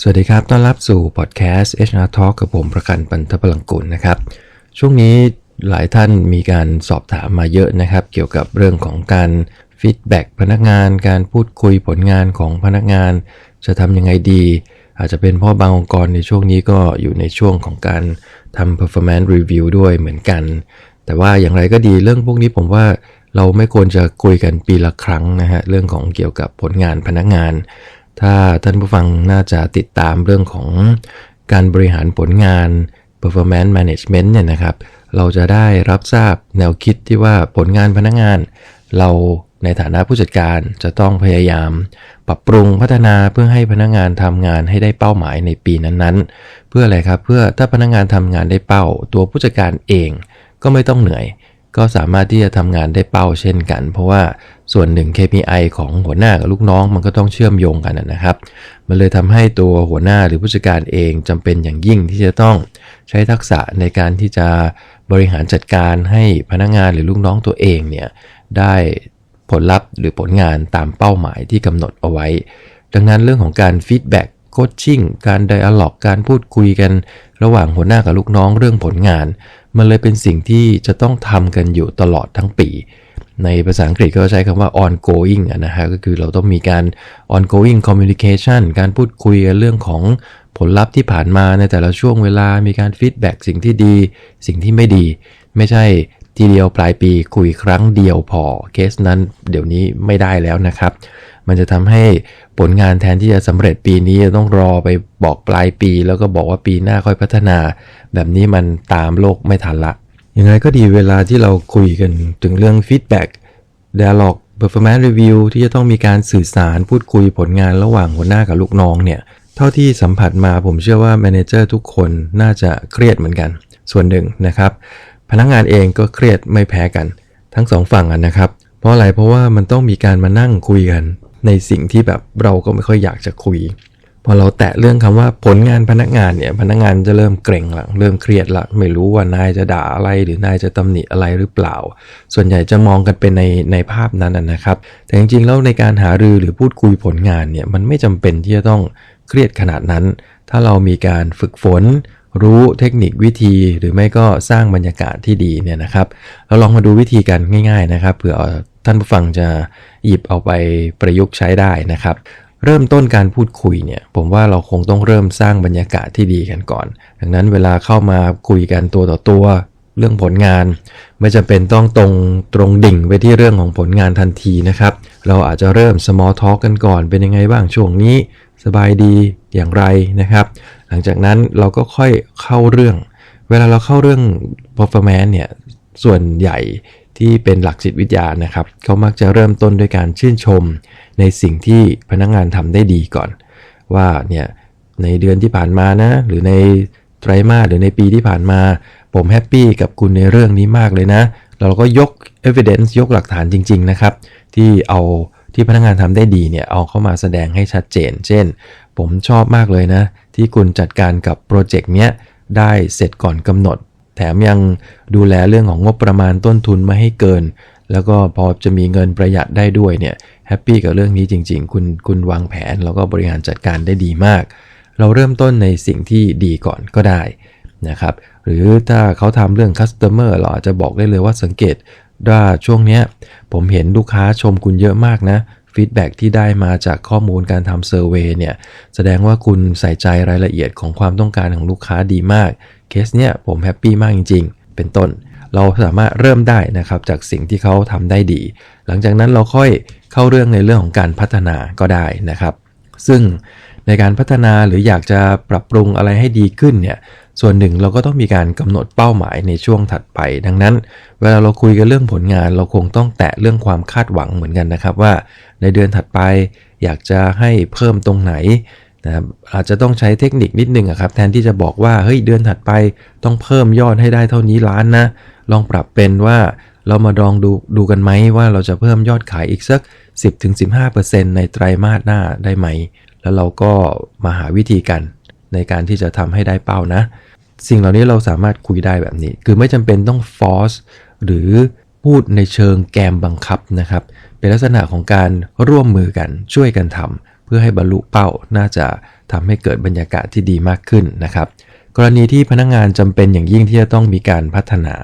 สวัสดีครับ ต้อนรับสู่พอดแคสต์ HR Talk กับผมประกันปันทพลังกุลนะครับ ช่วงนี้หลายท่านมีการสอบถามมาเยอะนะครับ เกี่ยวกับเรื่องของการฟีดแบ็กพนักงาน การพูดคุยผลงานของพนักงาน จะทำยังไงดี อาจจะเป็นเพราะบางองค์กรในช่วงนี้ก็อยู่ในช่วงของการทำ performance review ด้วยเหมือนกัน แต่ว่าอย่างไรก็ดีเรื่องพวกนี้ผมว่าเราไม่ควรจะคุยกันปีละครั้งนะฮะเรื่องของเกี่ยวกับผลงานพนักงาน ถ้าท่านผู้ฟังน่าจะติดตามเรื่องของการบริหารผลงาน performance management เนี่ยนะครับ เราจะได้รับทราบแนวคิดที่ว่าผลงานพนักงาน เราในฐานะผู้จัดการจะต้องพยายาม ปรับปรุงพัฒนาเพื่อให้พนักงานทำงานให้ได้เป้าหมายในปีนั้นๆ เพื่ออะไรครับ เพื่อถ้าพนักงานทำงานได้เป้า ตัวผู้จัดการเองก็ไม่ต้องเหนื่อย ก็สามารถที่จะทำงานได้เป้าเช่นกัน เพราะว่าส่วนหนึ่ง KPI ของหัวหน้ากับลูกน้องมันก็ต้องเชื่อมโยงกันนะครับ มันเลยทำให้ตัวหัวหน้าหรือผู้จัดการเองจำเป็นอย่างยิ่งที่จะต้องใช้ทักษะในการที่จะบริหารจัดการให้พนักงานหรือลูกน้องตัวเองเนี่ยได้ผลลัพธ์หรือผลงานตามเป้าหมายที่กำหนดเอาไว้ ดังนั้นเรื่องของการฟีดแบ็กโคชชิ่งการไดอะล็อกการพูดคุยกัน ระหว่างหัวหน้ากับลูกน้องเรื่องผลงาน มันเลยเป็นสิ่งที่จะต้องทำกันอยู่ตลอดทั้งปี ในภาษาอังกฤษก็ใช้คำว่า ongoing นะฮะก็คือเราต้องมีการ ongoing communication การพูดคุยกันเรื่องของผลลัพธ์ที่ผ่านมาในแต่ละช่วงเวลามีการฟีดแบ็กสิ่งที่ดี สิ่งที่ไม่ดี ไม่ใช่ ทีเดียวปลายปีคุยครั้งเดียวพอเคสนั้นเดี๋ยวนี้ไม่ได้แล้วนะครับ มันจะทำให้ผลงานแทนที่จะสำเร็จปีนี้จะต้องรอไปบอกปลายปี แล้วก็บอกว่าปีหน้าค่อยพัฒนา แบบนี้มันตามโลกไม่ทันละยังไงก็ดีเวลาที่เราคุยกันถึงเรื่องฟีดแบ็ก dialog performance review ที่จะต้องมีการสื่อสารพูดคุยผลงานระหว่างหัวหน้ากับลูกน้องเนี่ยเท่าที่สัมผัสมาผมเชื่อว่า manager ทุกคนน่าจะเครียดเหมือนกัน ส่วนหนึ่งนะครับ พนักงานเองก็เครียดไม่แพ้กัน ทั้งสองฝั่งนะครับ เพราะอะไรเพราะว่ามันต้องมีการมานั่งคุยกัน ในสิ่งที่แบบเราก็ไม่ค่อยอยากจะคุยพอเราแตะเรื่องคำว่าผลงานพนักงานเนี่ยพนักงานจะเริ่มเกรงละเริ่มเครียดละไม่รู้ว่านายจะด่าอะไรหรือนายจะตำหนิอะไรหรือเปล่า ส่วนใหญ่จะมองกันเป็นในในภาพนั้นนะครับ แต่จริงๆแล้วในการหารือหรือพูดคุยผลงานเนี่ยมันไม่จำเป็นที่จะต้องเครียดขนาดนั้น ถ้าเรามีการฝึกฝน รู้เทคนิควิธีหรือไม่ก็สร้างบรรยากาศที่ดีเนี่ยนะครับเราลองมาดูวิธีกันง่าย ๆนะครับเผื่อท่านผู้ฟังจะหยิบเอาไปประยุกต์ใช้ได้นะครับเริ่มต้นการพูดคุยเนี่ยผมว่าเราคงต้องเริ่มสร้างบรรยากาศที่ดีกันก่อน ดังนั้นเวลาเข้ามาคุยกันตัวต่อตัวเรื่องผลงาน ไม่จำเป็นต้องตรงตรงดิ่งไปที่เรื่องของผลงานทันทีนะครับ เราอาจจะเริ่ม small talk กันก่อนเป็นยังไงบ้างช่วงนี้ สบายดีอย่างไรนะครับ หลังจากนั้นเราก็ค่อยเข้าเรื่อง เวลาเราเข้าเรื่อง performance เนี่ยส่วนใหญ่ที่เป็นหลักจิตวิทยานะครับเขามักจะเริ่มต้นด้วยการชื่นชม ในสิ่งที่พนักงงานทำได้ดีก่อน ว่าเนี่ยในเดือนที่ผ่านมานะ หรือในไตรมาสหรือในปีที่ผ่านมา ผมแฮปปี้กับคุณในเรื่องนี้มากเลยนะ เราก็ยก evidence ยกหลักฐานจริง ๆ นะครับ ที่เอา ที่พนักงานทำได้ดีเนี่ยเอาเข้ามาแสดงให้ชัดเจน เช่น ผมชอบมากเลยนะ ที่คุณจัดการกับโปรเจกต์เนี้ยได้เสร็จก่อนกำหนด แถมยังดูแลเรื่องของงบประมาณต้นทุนไม่ให้เกิน แล้วก็พอจะมีเงินประหยัดได้ด้วยเนี่ยแฮปปี้กับเรื่องนี้จริง ๆ คุณคุณวางแผนแล้วก็บริหารจัดการได้ดีมาก เราเริ่มต้นในสิ่งที่ดีก่อนก็ได้นะครับหรือถ้าเขาทำเรื่อง customer เราอาจจะบอกได้เลยว่าสังเกต ว่าช่วงเนี้ยผมเห็นลูกค้าชมคุณเยอะมากนะฟีดแบ็ที่ได้มาจากข้อมูลการทำเซอร์เวยเนี่ยแสดงว่าคุณใส่ใจรายละเอียดของความต้องการของลูกค้าดีมากเคสเนี้ยผมแฮปปี้มากจริง ๆ เป็นต้น เราสามารถเริ่มได้นะครับจากสิ่งที่เขาทำได้ดี หลังจากนั้นเราค่อยเข้าเรื่องในเรื่องของการพัฒนาก็ได้นะครับ ซึ่งในการพัฒนาหรืออยากจะปรับปรุงอะไรให้ดีขึ้นเนี่ย ส่วนหนึ่งเราก็ต้องมีการกำหนดเป้าหมายในช่วงถัดไป ดังนั้น เวลาเราคุยกันเรื่องผลงาน เราคงต้องแตะเรื่องความคาดหวังเหมือนกันนะครับว่า ในเดือนถัดไปอยากจะให้เพิ่มตรงไหนนะครับอาจจะต้องใช้เทคนิคนิดนึงครับแทนที่จะบอกว่าเฮ้ยเดือนถัดไปต้องเพิ่มยอดให้ได้เท่านี้ล้านนะ ลองปรับเป็นว่าเรามาลองดูดูกันไหมว่าเราจะเพิ่มยอดขายอีกสัก 10-15%ในไตรมาสหน้าได้ไหม แล้วเราก็มาหาวิธีกันในการที่จะทำให้ได้เป้านะ สิ่งเหล่านี้เราสามารถคุยได้แบบนี้ คือไม่จำเป็นต้องฟอสหรือพูดในเชิงแกมบังคับนะครับ เป็นลักษณะของการร่วมมือกันช่วยกันทำเพื่อให้บรรลุเป้าน่าจะทำให้เกิดบรรยากาศที่ดีมากขึ้นนะครับ กรณีที่พนักงานจำเป็นอย่างยิ่งที่จะต้องมีการพัฒนา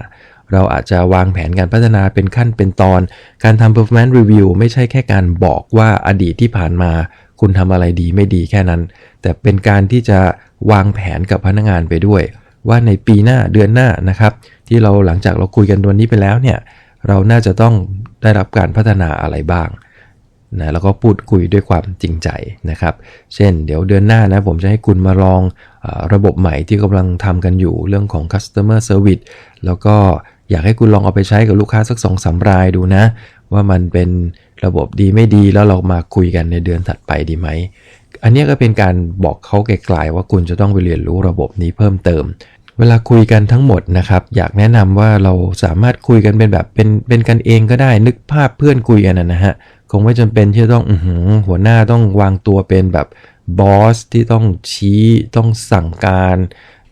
เราอาจจะวางแผนการพัฒนาเป็นขั้นเป็นตอน การทำ performance review ไม่ใช่แค่การบอกว่าอดีตที่ผ่านมา คุณทำอะไรดีไม่ดีแค่นั้น แต่เป็นการที่จะวางแผนกับพนักงานไปด้วย ว่าในปีหน้าเดือนหน้านะครับ ที่เราหลังจากเราคุยกันตัวนี้ไปแล้วเนี่ยเราน่าจะต้องได้รับการพัฒนาอะไรบ้างนะแล้วก็พูดคุยด้วยความจริงใจนะครับ เช่น เดี๋ยวเดือนหน้านะผมจะให้คุณมาลองอระบบใหม่ที่กำลังทำกันอยู่เรื่องของ customer service แล้วก็อยากให้คุณลองเอาไปใช้กับลูกค้าสักสองสามรายดูนะ ว่ามันเป็นระบบดีไม่ดีแล้วเรามาคุยกันในเดือนถัดไปดีไหม อันนี้ก็เป็นการบอกเขาไกลๆว่าคุณจะต้องไปเรียนรู้ระบบนี้เพิ่มเติม เวลาคุยกันทั้งหมดนะครับ อยากแนะนำว่าเราสามารถคุยกันเป็นแบบเป็นเป็นกันเองก็ได้นึกภาพเพื่อนคุยกันนะฮะคงไม่จำเป็นที่จะต้องอหัวหน้าต้องวางตัวเป็นแบบบอสที่ต้องชี้ต้องสั่งการ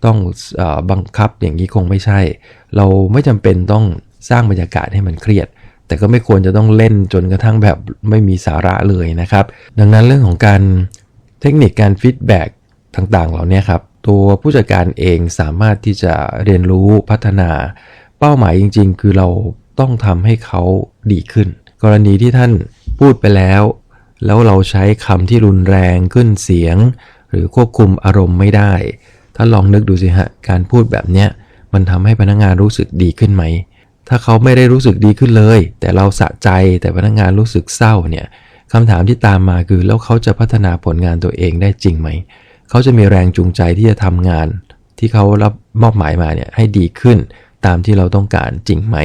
ต้องอบังคับอย่างนี้คงไม่ใช่ เราไม่จำเป็นต้องสร้างบรรยากาศให้มันเครียด แต่ก็ไม่ควรจะต้องเล่นจนกระทั่งแบบไม่มีสาระเลยนะครับ ดังนั้นเรื่องของการเทคนิคการฟีดแบ็กต่างๆ เหล่านี้ครับ ตัวผู้จัดการเองสามารถที่จะเรียนรู้พัฒนา เป้าหมายจริง ๆ คือเราต้องทำให้เขาดีขึ้น กรณีที่ท่านพูดไปแล้ว แล้วเราใช้คำที่รุนแรงขึ้นเสียง หรือควบคุมอารมณ์ไม่ได้ท่านลองนึกดูสิฮะการพูดแบบเนี้ยมันทำให้พนักงานรู้สึกดีขึ้นไหม ถ้าเขาไม่ได้รู้สึกดีขึ้นเลย แต่เราสะใจแต่พนักงานรู้สึกเศร้าเนี่ยคำถามที่ตามมาคือแล้วเขาจะพัฒนาผลงานตัวเองได้จริงไหม เขาจะมีแรงจูงใจที่จะทำงาน ที่เขารับมอบหมายมาเนี่ยให้ดีขึ้น ตามที่เราต้องการจริงไหม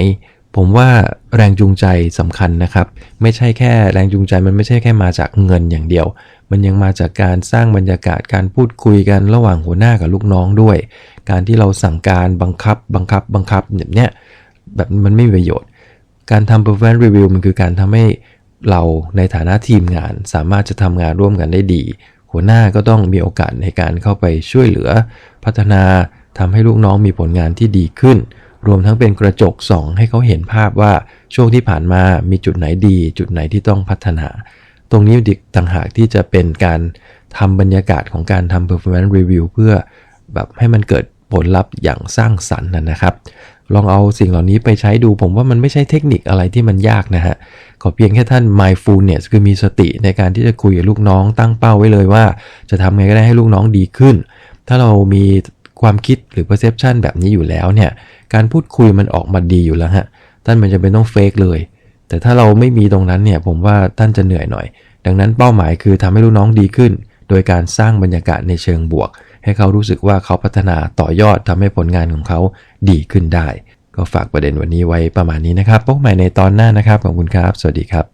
ผมว่าแรงจูงใจสำคัญนะครับ ไม่ใช่แค่แรงจูงใจมันไม่ใช่แค่มาจากเงินอย่างเดียว มันยังมาจากการสร้างบรรยากาศการพูดคุยกันระหว่างหัวหน้ากับลูกน้องด้วย การที่เราสั่งการบังคับบังคับบังคับแบบเนี้ยแบบมันไม่มีประโยชน์ การทำ performance review มันคือการทำให้เราในฐานะทีมงานสามารถจะทำงานร่วมกันได้ดี หัวหน้าก็ต้องมีโอกาสในการเข้าไปช่วยเหลือ พัฒนาทำให้ลูกน้องมีผลงานที่ดีขึ้น รวมทั้งเป็นกระจกส่องให้เขาเห็นภาพว่าช่วงที่ผ่านมามีจุดไหนดี จุดไหนที่ต้องพัฒนา ตรงนี้ดิต่างหากที่จะเป็นการทำบรรยากาศของการทำ performance review เพื่อแบบให้มันเกิด ผลลัพธ์อย่างสร้างสรรค์นะครับ ลองเอาสิ่งเหล่านี้ไปใช้ดูผมว่ามันไม่ใช่เทคนิคอะไรที่มันยากนะฮะขอเพียงแค่ท่าน mindfulness คือมีสติในการที่จะคุยกับลูกน้องตั้งเป้าไว้เลยว่า จะทำไงก็ได้ให้ลูกน้องดีขึ้น ถ้าเรามีความคิดหรือ perception แบบนี้อยู่แล้วเนี่ยการพูดคุยมันออกมาดีอยู่แล้วฮะท่านมันจะเป็นต้องเฟกเลย แต่ถ้าเราไม่มีตรงนั้นเนี่ยผมว่าท่านจะเหนื่อยหน่อย ดังนั้นเป้าหมายคือทำให้ลูกน้องดีขึ้น โดยการสร้างบรรยากาศในเชิงบวก ให้เขารู้สึกว่าเขาพัฒนาต่อยอดทำให้ผลงานของเขาดีขึ้นได้ ก็ฝากประเด็นวันนี้ไว้ประมาณนี้นะครับพบใหม่ในตอนหน้านะครับขอบคุณครับ สวัสดีครับ